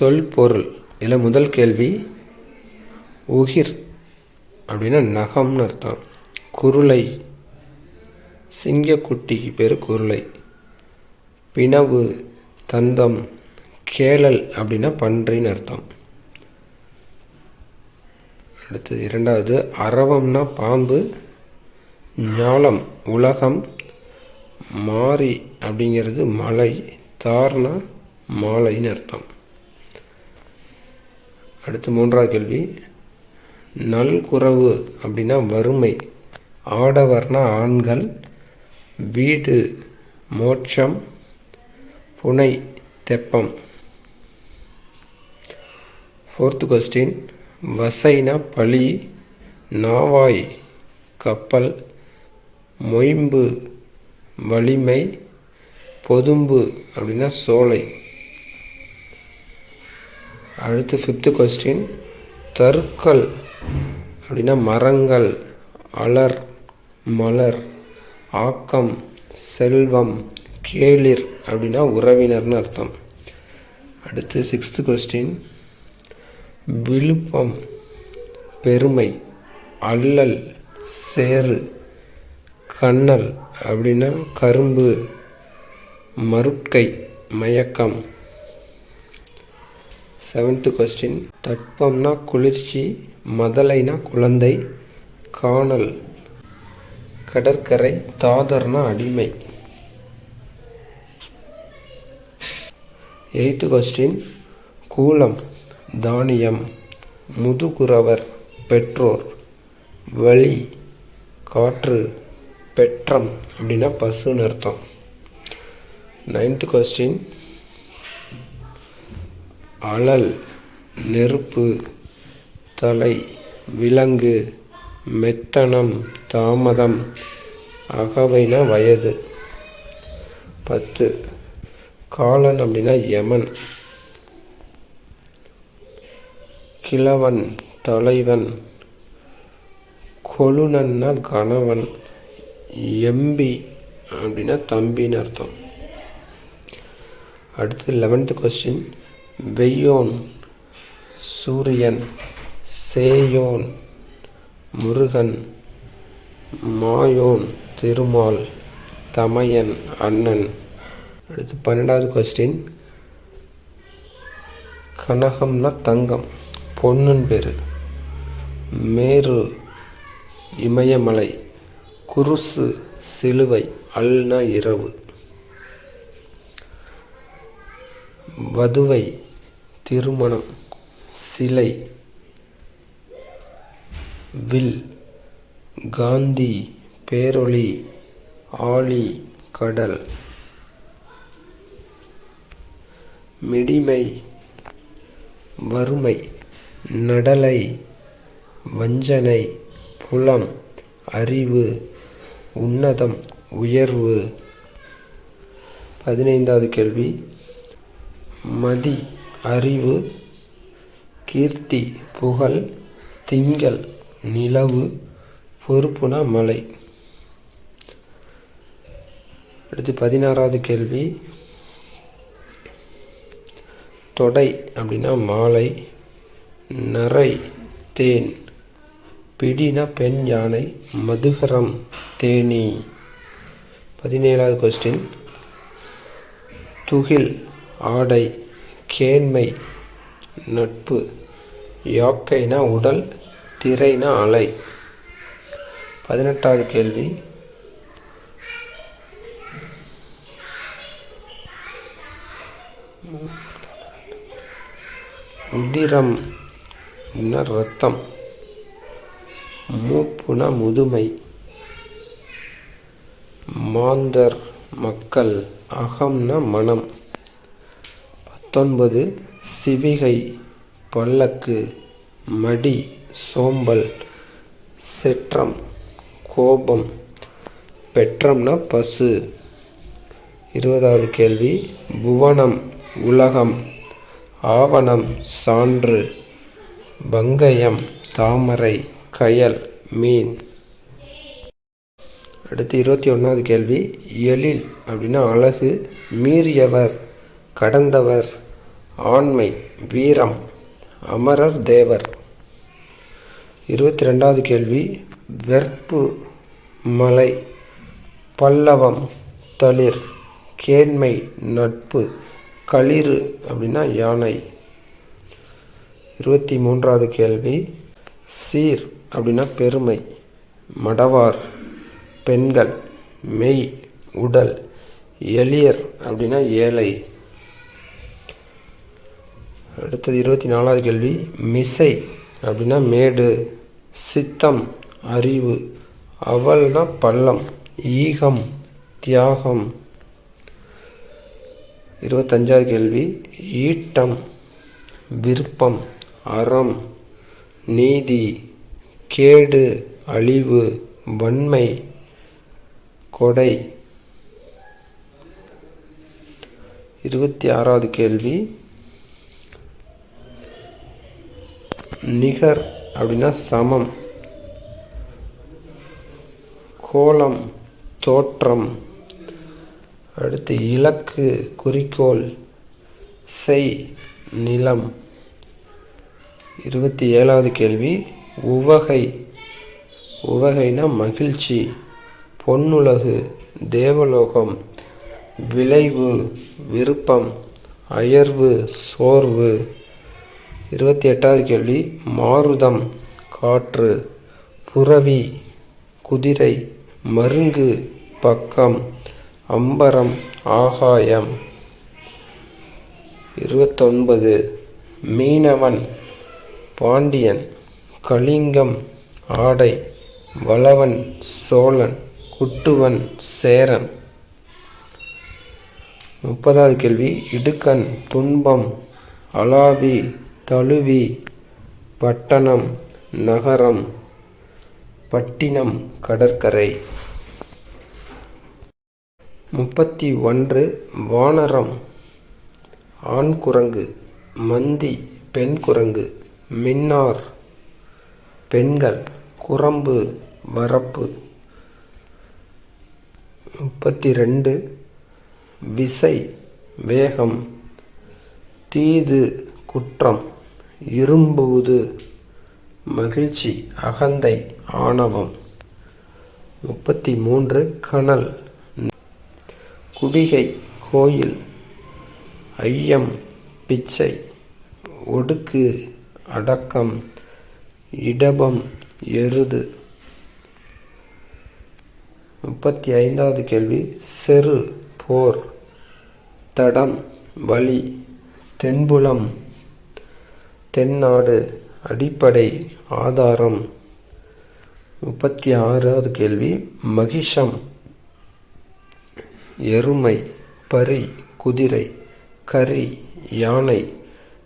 சொல் பொருள். இதில் முதல் கேள்வி உகிர் அப்படின்னா நகம்னு அர்த்தம். குருளை சிங்கக்குட்டிக்கு பேர் குருளை. பிணவு தந்தம் கேளல் அப்படின்னா பன்றின்னு அர்த்தம். அடுத்தது இரண்டாவது அரவம்னா பாம்பு ஞாலம் உலகம் மாறி அப்படிங்கிறது மலை தார்னா மாலைன்னு அர்த்தம். அடுத்து மூன்றாவது கேள்வி. நல்குறவு அப்படின்னா வறுமை. ஆடவர்னா ஆண்கள். வீடு மோட்சம். புனை தெப்பம். ஃபோர்த்து கொஸ்டின் வசைனா பழி நாவாய் கப்பல் மொயம்பு வலிமை பொதும்பு அப்படின்னா சோலை. அடுத்து ஃபிஃப்த்து கொஸ்டின் தருக்கல் அப்படின்னா மரங்கள் அலர் மலர் ஆக்கம் செல்வம் கேளிர் அப்படின்னா உறவினர்னு அர்த்தம். அடுத்து சிக்ஸ்த்து கொஸ்டின் விழுப்பம் பெருமை அல்லல் சேறு கண்ணல் அப்படின்னா கரும்பு மருட்கை மயக்கம். செவன்த்து கொஸ்டின் தட்பம்னா குளிர்ச்சி மதலைனா குழந்தை காணல் கடற்கரை தாதர்னா அடிமை. எயித்து கொஸ்டின் கூலம் தானியம் முதுகுறவர் பெற்றோர் வழி காற்று பெற்றம் அப்படின்னா பசுன்னு அர்த்தம். நைன்த்து கொஸ்டின் அழல் நெருப்பு தலை விலங்கு மெத்தனம் தாமதம் அகவைனா வயது. பத்து. காலன் அப்படின்னா யமன். கிழவன் தலைவன். கொழுனன்னா கணவன். எம்பி அப்படின்னா தம்பின்னு அர்த்தம். அடுத்து லெவன்த்து கொஸ்டின் வெய்யோன் சூரியன் சேயோன் முருகன் மாயோன் திருமால் தமையன் அண்ணன். அடுத்து பன்னெண்டாவது கொஸ்டின் கனகம்னா தங்கம் பொண்ணுன்னு பேர். மேரு இமயமலை குருசு சிலுவை அல்னா இரவு. வதுவை திருமணம் சிலை வில் காந்தி பேரொளி ஆழி கடல் மிடிமை வறுமை நடலை வஞ்சனை புலம் அறிவு உன்னதம் உயர்வு. பதினைந்தாவது கேள்வி. மதி அறிவு கீர்த்தி புகழ் திங்கள் நிலவு பொறுப்புனா மலை. அடுத்து பதினாறாவது கேள்வி. தொடை அப்படின்னா மாலை நரை தேன் பிடினா பெண் யானை மதுகரம் தேனி. பதினேழாவது கொஸ்டின் துகில் ஆடை கேண்மை நட்பு யாக்கைனா உடல் திரைனா அலை. பதினெட்டாவது கேள்வி. உதிரம் ரத்தம் மூப்புனா முதுமை மாந்தர் மக்கள் அகம்னா மனம். பத்தொன்பது சிவிகை பல்லக்கு மடி சோம்பல் செற்றம் கோபம் பெற்றம்னா பசு. இருபதாவது கேள்வி புவனம் உலகம் ஆவணம் சான்று பங்கயம் தாமரை கயல் மீன். அடுத்து இருபத்தி ஒன்றாவது கேள்வி எழில் அப்படின்னா அழகு மீறியவர். கடந்தவர் ஆண்மை வீரம் அமரர் தேவர். இருபத்தி ரெண்டாவது கேள்வி வெற்பு மலை பல்லவம் தளிர் கேண்மை நட்பு களிறு அப்படின்னா யானை. இருபத்தி மூன்றாவது கேள்வி சீர் அப்படின்னா பெருமை மடவார் பெண்கள் மெய் உடல் எளியர் அப்படின்னா ஏழை. அடுத்தது இருபத்தி நாலாவது கேள்வி. மிசை அப்படின்னா மேடு சித்தம் அறிவு அவல்னா பள்ளம் ஈகம் தியாகம். இருபத்தஞ்சாவது கேள்வி. ஈட்டம் விருப்பம் அறம் நீதி கேடு அழிவு வன்மை கொடை. இருபத்தி ஆறாவது கேள்வி. நிகர் அப்படின்னா சமம். கோலம் தோற்றம். அடுத்து இலக்கு குறிக்கோள். செய் நிலம். இருபத்தி ஏழாவது கேள்வி. உவகை. உவகைனா மகிழ்ச்சி. பொன்னுலகு தேவலோகம். விளைவு விருப்பம். அயர்வு சோர்வு. இருபத்தி எட்டாவது கேள்வி மாருதம் காற்று புறவி குதிரை மருங்கு பக்கம் அம்பரம் ஆகாயம். இருபத்தொன்பது மீனவன் பாண்டியன் கலிங்கம் ஆடை வளவன் சோழன் குட்டுவன் சேரன். முப்பதாவது கேள்வி இடுக்கண் துன்பம் அலாபி தழுவி பட்டணம் நகரம் பட்டினம் கடற்கரை. முப்பத்தி ஒன்று வானரம். ஆண் குரங்கு மந்தி பெண் குரங்கு மின்னார். பெண்கள் குரம்பு வரப்பு. முப்பத்தி ரெண்டு விசை வேகம். தீது குற்றம். இரும்பூது மகிழ்ச்சி அகந்தை ஆணவம். முப்பத்தி மூன்று கனல். குடிகை கோயில். ஐயம் பிச்சை. ஒடுக்கு அடக்கம். இடபம் எருது. முப்பத்தி ஐந்தாவது கேள்வி. செரு போர். தடம் வழி தென்புலம் தென்னாடு அடிப்படை ஆதாரம்? முப்பத்தி ஆறாவது கேள்வி. மகிஷம் எருமை பரி குதிரை கரி யானை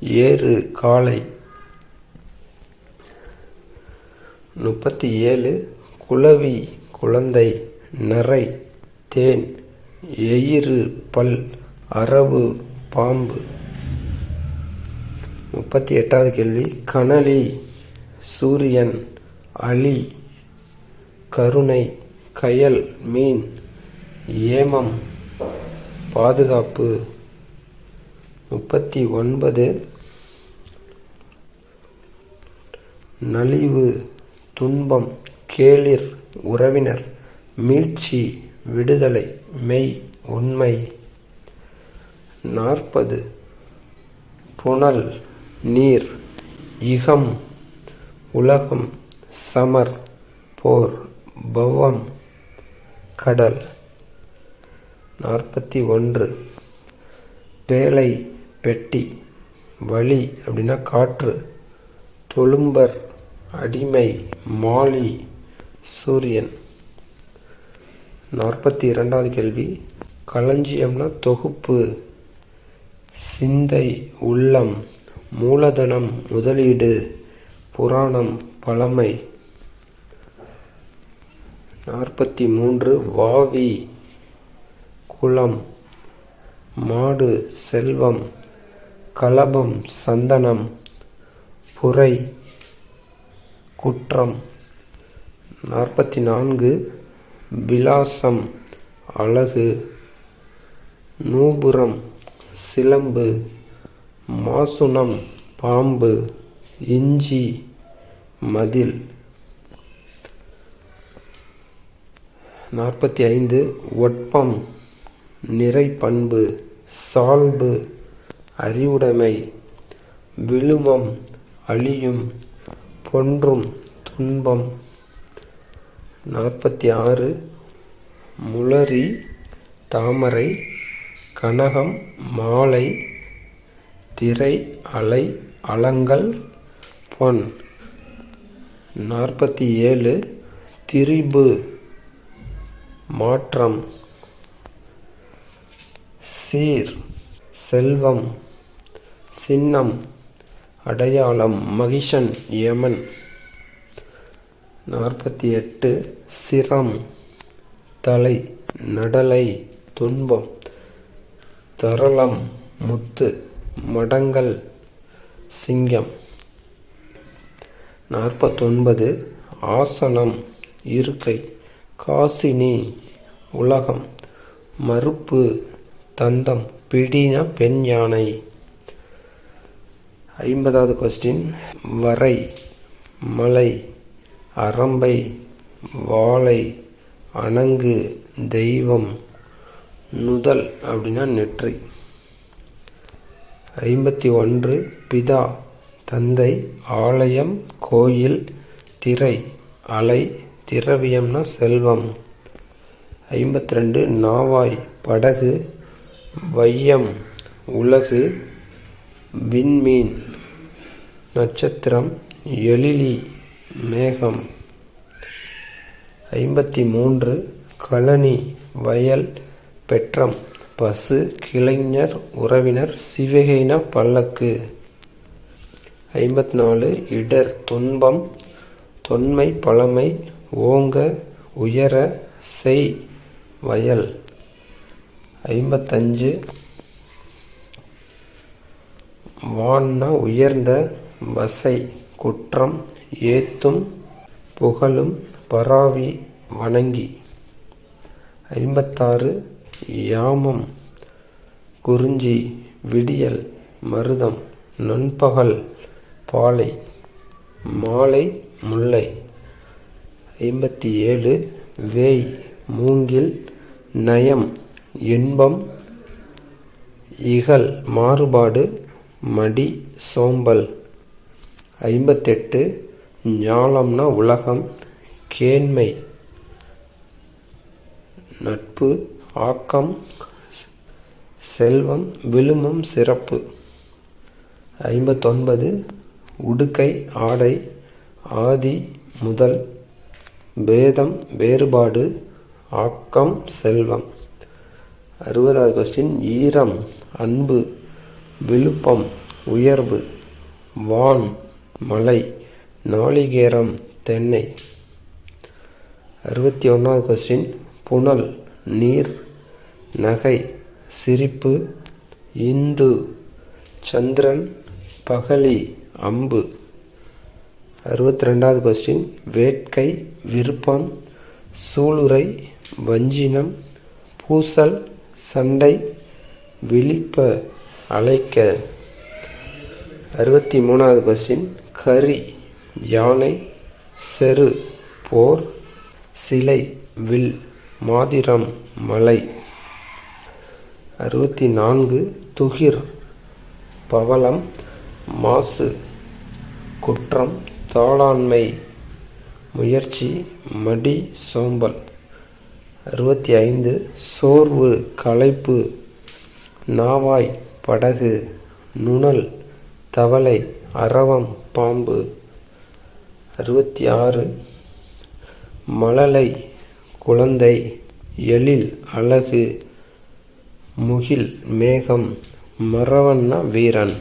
ஏறு காளை. முப்பத்தி ஏழு குளவி குழந்தை நரை தேன் எயிறு பல் அரவு பாம்பு. முப்பத்தி எட்டாவது கேள்வி. கனலி சூரியன் அலி கருணை கயல் மீன் ஏமம் பாதுகாப்பு. முப்பத்தி ஒன்பது நலிவு துன்பம் கேளிர் உறவினர் மீட்சி விடுதலை மெய் உண்மை. நாற்பது. புனல் நீர் இகம் உலகம் சமர் போர் பவம் கடல். நாற்பத்தி ஒன்று. பேழை பெட்டி வழி அப்படின்னா காற்று. தொழும்பர் அடிமை மாலி சூரியன். நாற்பத்தி இரண்டாவது கேள்வி. களஞ்சியம்னா தொகுப்பு. சிந்தை உள்ளம். மூலதனம் முதலீடு புராணம் பழமை. நாற்பத்தி மூன்று வாவி குளம் மாடு செல்வம் கலபம் சந்தனம் புரை குற்றம். நாற்பத்தி நான்கு விலாசம் அழகு நூபுரம் சிலம்பு. மாசுனம் பாம்பு இஞ்சி மதில். நாற்பத்தி ஐந்து ஒட்பம் நிறைப்பண்பு சால்பு அறிவுடைமை விழுமம் அழியும் பொன்றும் துன்பம். நாற்பத்தி ஆறு முளரி தாமரை கனகம் மாலை திரை அலை அலங்கல் பொன். நாற்பத்தி ஏழு திரிபு மாற்றம். சீர் செல்வம் சின்னம் அடையாளம் மகிஷன் யமன். நாற்பத்தி எட்டு சிரம் தலை நடலை துன்பம் தரளம் முத்து. மடங்கல் சிங்கம். நாற்பத்தொன்பது ஆசனம் இருக்கை காசினி உலகம் மறுப்பு தந்தம் பிடின பெண் யானை. ஐம்பதாவது கொஸ்டின் வரை மலை அரம்பை வாழை அணங்கு தெய்வம் நுதல் அப்படின்னா நெற்றி. ஐம்பத்தி ஒன்று பிதா தந்தை ஆலயம் கோயில் திரை அலை திரவியம்னா செல்வம். ஐம்பத்தி ரெண்டு நாவாய் படகு வையம் உலகு விண்மீன் நட்சத்திரம் எழிலி மேகம். ஐம்பத்தி மூன்று கழனி வயல் பெற்றம் பசு கிளைஞர் உறவினர் சிவகைன பல்லக்கு. ஐம்பத்தி நாலு இடர் துன்பம் தொன்மை பழமை ஓங்க உயர செய் வயல். ஐம்பத்தஞ்சு வான்னா உயர்ந்த வசை குற்றம் ஏத்தும் புகழும் பராவி வணங்கி. ஐம்பத்தாறு யாமம் குறிஞ்சி விடியல் மருதம் நண்பகல் பாலை மாலை முல்லை. ஐம்பத்தி ஏழு வேய் மூங்கில் நயம் இன்பம் இகல் மாறுபாடு மடி சோம்பல். ஐம்பத்தெட்டு ஞாலம்னா உலகம் கேண்மை. நட்பு ஆக்கம் செல்வம் விழுமம் சிறப்பு. ஐம்பத்தொன்பது உடுக்கை ஆடை ஆதி முதல். பேதம் வேறுபாடு ஆக்கம் செல்வம். அறுபதாவது கொஸ்டின் ஈரம் அன்பு விழுப்பம் உயர்வு வான் மலை நாளிகேரம் தென்னை. அறுபத்தி ஒன்றாவது கொஸ்டின் புனல். நீர் நகை சிரிப்பு இந்து சந்திரன் பகலி அம்பு. அறுபத்தி ரெண்டாவது கொஸ்டின் வேட்கை விருப்பம் சூளுரை வஞ்சினம் பூசல் சண்டை விழிப்ப அழைக்க. அறுபத்தி மூணாவது கொஸ்டின் கரி யானை செரு போர் சிலை வில். மாதிரம் மலை. அறுபத்தி நான்கு துகிர் பவளம் மாசு. குற்றம் தாளாண்மை. முயற்சி மடி சோம்பல். அறுபத்தி ஐந்து சோர்வு களைப்பு. நாவாய் படகு நுணல் தவளை அரவம் பாம்பு. அறுபத்தி ஆறு மழலை குழந்தை எழில் அழகு முகில் மேகம் மரவண்ண வீரன்.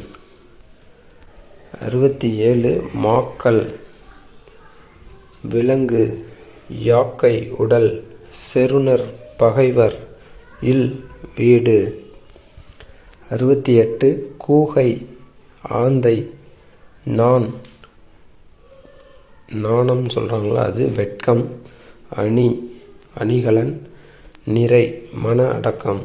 அறுபத்தி ஏழு மாக்கள். விலங்கு யாக்கை உடல் செருணர் பகைவர் இல் வீடு. அறுபத்தி எட்டு கூகை ஆந்தை நான். நாணம் சொல்கிறாங்களா அது? வெட்கம் அணி. அணிகலன் நிறை மன அடக்கம்.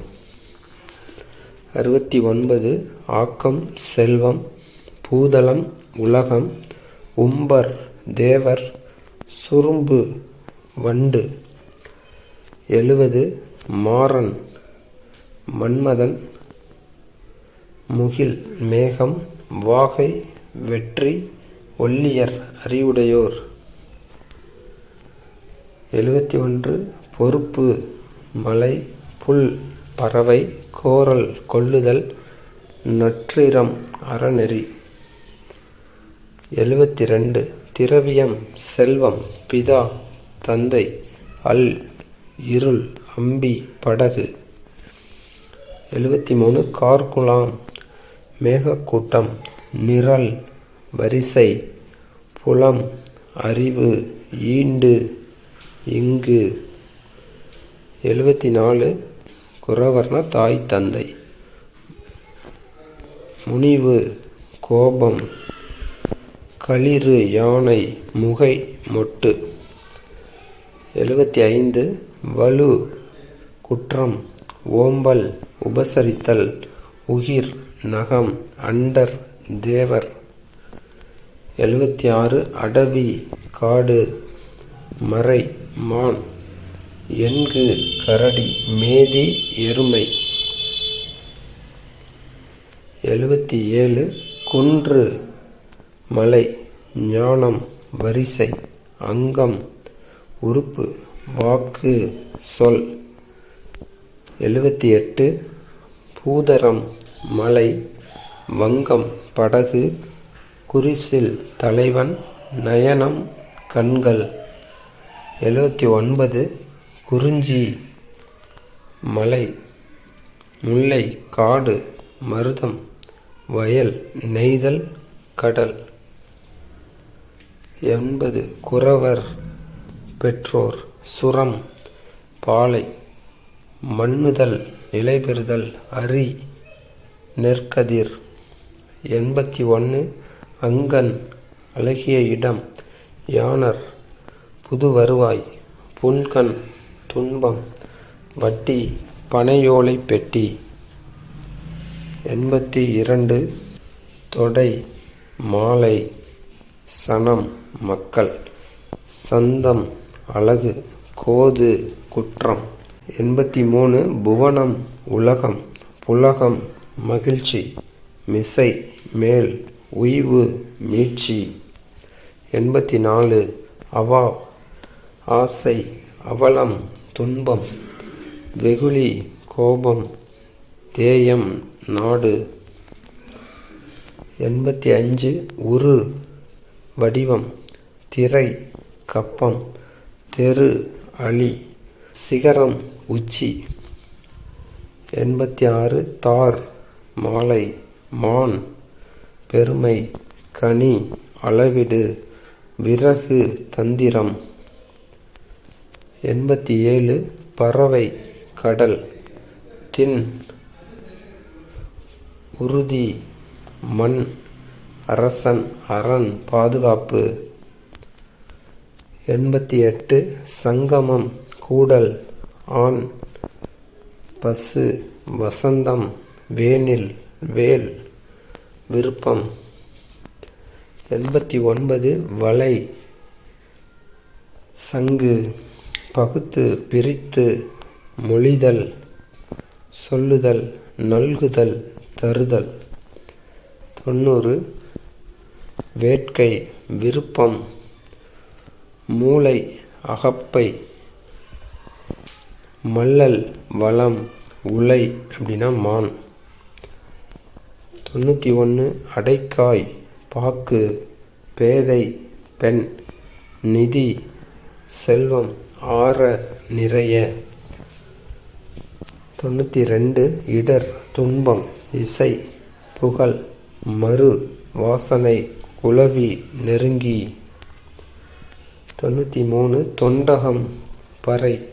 அறுபத்தி ஒன்பது ஆக்கம் செல்வம் பூதளம் உலகம் உம்பர் தேவர் சுரும்பு வண்டு. எழுவது மாறன் மன்மதன் முகில் மேகம் வாகை வெற்றி ஒல்லியர் அறிவுடையோர். எழுபத்தி ஒன்று பொறுப்பு மலை புல் பறவை கோரல் கொள்ளுதல் நற்றிரம் அறநெறி. எழுபத்தி ரெண்டு திரவியம் செல்வம் பிதா தந்தை அல் இருள் அம்பி படகு. எழுபத்தி மூணு கார்குலாம் மேகக்கூட்டம் நிரல் வரிசை புலம் அறிவு ஈண்டு இங்கு எழுபத்தி நாலு குறவர்ண தாய் தந்தை. முனிவு கோபம் களிறு யானை முகை மொட்டு. எழுபத்தி ஐந்து வலு குற்றம் ஓம்பல் உபசரித்தல் உயிர் நகம் அண்டர் தேவர். எழுபத்தி ஆறு அடவி காடு மறை மான். எண்கு கரடி மேதி எருமை? எழுபத்தி ஏழு குன்று மலை ஞானம் வரிசை அங்கம் உறுப்பு வாக்கு சொல். எழுபத்தி எட்டு பூதரம் மலை வங்கம் படகு குறிசில் தலைவன் நயனம் கண்கள். எழுபத்தி ஒன்பது குறிஞ்சி மலை முல்லை காடு மருதம் வயல் நெய்தல் கடல். எண்பது. குறவர் பெற்றோர் சுரம் பாலை மண்ணுதல் நிலைபெறுதல் அரி நெற்கதிர். எண்பத்தி ஒன்று. அங்கன் அழகிய இடம் யானர் புது வருவாய் புன்கண் துன்பம் வட்டி பனையோலை பெட்டி. எண்பத்தி இரண்டு. தொடை மாலை சனம் மக்கள். சந்தம் அழகு கோது குற்றம். எண்பத்தி மூணு. புவனம் உலகம் புலகம் மகிழ்ச்சி. மிசை மேல் உய்வு மீட்சி. எண்பத்தி நாலு. அவா ஆசை அவலம் துன்பம் வெகுளி கோபம் தேயம் நாடு. எண்பத்தி அஞ்சு உரு வடிவம் திரை கப்பம் தெரு அழி சிகரம் உச்சி. எண்பத்தி ஆறு தார் மாலை மான் பெருமை கனி அளவிடு விறகு தந்திரம். எண்பத்தி ஏழு பறவை கடல் தின் உறுதி மண் அரசன் அரண் பாதுகாப்பு. எண்பத்தி எட்டு சங்கமம் கூடல் ஆண் பசு வசந்தம் வேனில் வேல் விருப்பம். எண்பத்தி ஒன்பது வலை சங்கு பகுத்து பிரித்து மொழிதல் சொல்லுதல் நல்குதல் தருதல். தொண்ணூறு. வேட்கை விருப்பம் மூளை அகப்பை மல்லல் வளம் உலை அப்படின்னா மான். தொண்ணூற்றி ஒன்று அடைக்காய் பாக்கு பேதை பெண் நிதி செல்வம். ஆற நிறைய. தொண்ணூற்றி ரெண்டு இடர் துன்பம் இசை புகழ் மறு வாசனை குளவி நெருங்கி. தொண்ணூற்றி மூணு தொண்டகம் பறை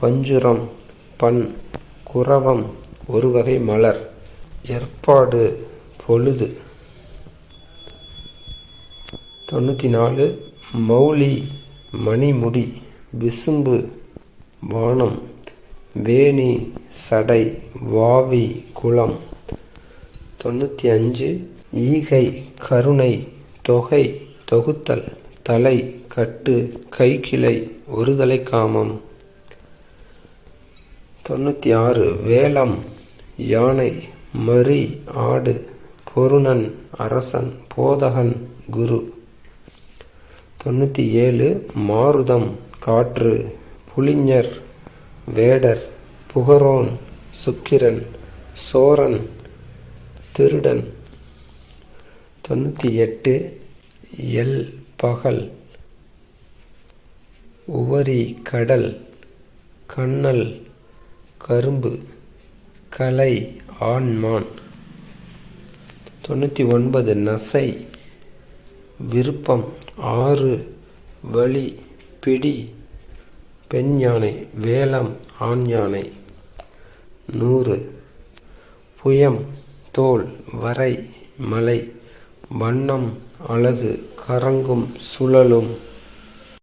பஞ்சுரம் பண் குரவம் ஒரு வகை மலர் ஏற்பாடு பொழுது. தொண்ணூற்றி நாலு மௌலி மணிமுடி. விசும்பு வானம் வேணி சடை வாவி குளம். தொண்ணூற்றி அஞ்சு ஈகை கருணை தொகை தொகுத்தல் தலை கட்டு கைக்கிளை ஒருதலை காமம். தொண்ணூற்றி ஆறு வேலம் யானை மறி ஆடு பொருணன் அரசன் போதகன் குரு. தொண்ணூற்றி ஏழு மாருதம் காற்று புலிஞர் வேடர் புகரோன் சுக்கிரன் சோரன் திருடன். தொண்ணூற்றி எட்டு எல் பகல். உவரி கடல். கண்ணல் கரும்பு. கலை ஆண்மான். தொண்ணூற்றி ஒன்பது நசை. விருப்பம் ஆறு. வழி பிடி. பெண் யானை வேலம் ஆண் யானை. நூறு. புயம் தோல் வரை மலை. வண்ணம் அழகு கறங்கும் சுழலும்.